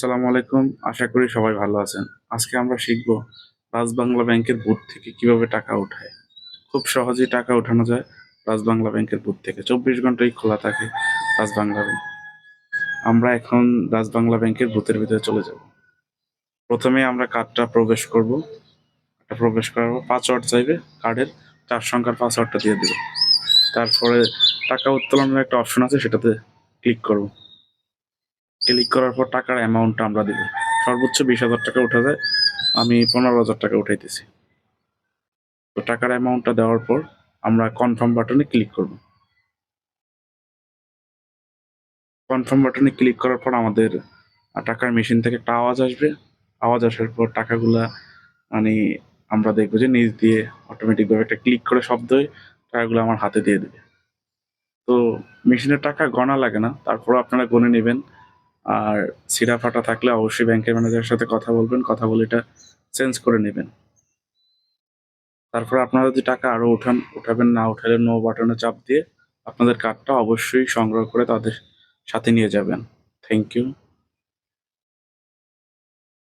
আসসালামু আলাইকুম। আশা করি সবাই ভালো আছেন। আজকে আমরা শিখব রাজ বাংলা ব্যাংকের বুথ থেকে কীভাবে টাকা ওঠায় খুব সহজেই টাকা ওঠানো যায় রাজ বাংলা ব্যাংকের বুথ থেকে। চব্বিশ ঘন্টাই খোলা থাকে রাজ বাংলা ব্যাংক। আমরা এখন রাজ বাংলা ব্যাংকের বুথের ভিতরে চলে যাব। প্রথমে আমরা কার্ডটা প্রবেশ করব। প্রবেশ করার পর পাসওয়ার্ড চাইবে কার্ডের চার সংখ্যার পাসওয়ার্ডটা দিয়ে দেবে। তারপরে টাকা উত্তোলনের একটা অপশন আছে সেটাতে ক্লিক করব। ক্লিক করার পর টাকার অ্যামাউন্টটা আমরা দিব। সর্বোচ্চ বিশ হাজার টাকা উঠা যায়, আমি পনেরো হাজার টাকা উঠাইতেছি। তো টাকার অ্যামাউন্টটা দেওয়ার পর আমরা কনফার্ম বাটনে ক্লিক করব। কনফার্ম বাটনে ক্লিক করার পর আমাদের টাকার মেশিন থেকে একটা আওয়াজ আসবে। আওয়াজ আসার পর টাকাগুলা মানে আমরা দেখব যে নিচ দিয়ে অটোমেটিকভাবে একটা ক্লিক করে শব্দ টাকাগুলো আমার হাতে দিয়ে দেবে। তো মেশিনের টাকা গণা লাগে না তারপর আপনারা গণে নেবেন। আর সিরা ফাটা থাকলে অবশ্যই ব্যাংকের ম্যানেজারের সাথে কথা বলবেন, কথা বলে এটা চেঞ্জ করে নেবেন। তারপর আপনারা যদি টাকা আরও উঠান, উঠাবেন না উঠালে নো বাটনে চাপ দিয়ে আপনাদের কার্ডটা অবশ্যই সংগ্রহ করে তাদের সাথে নিয়ে যাবেন। Thank you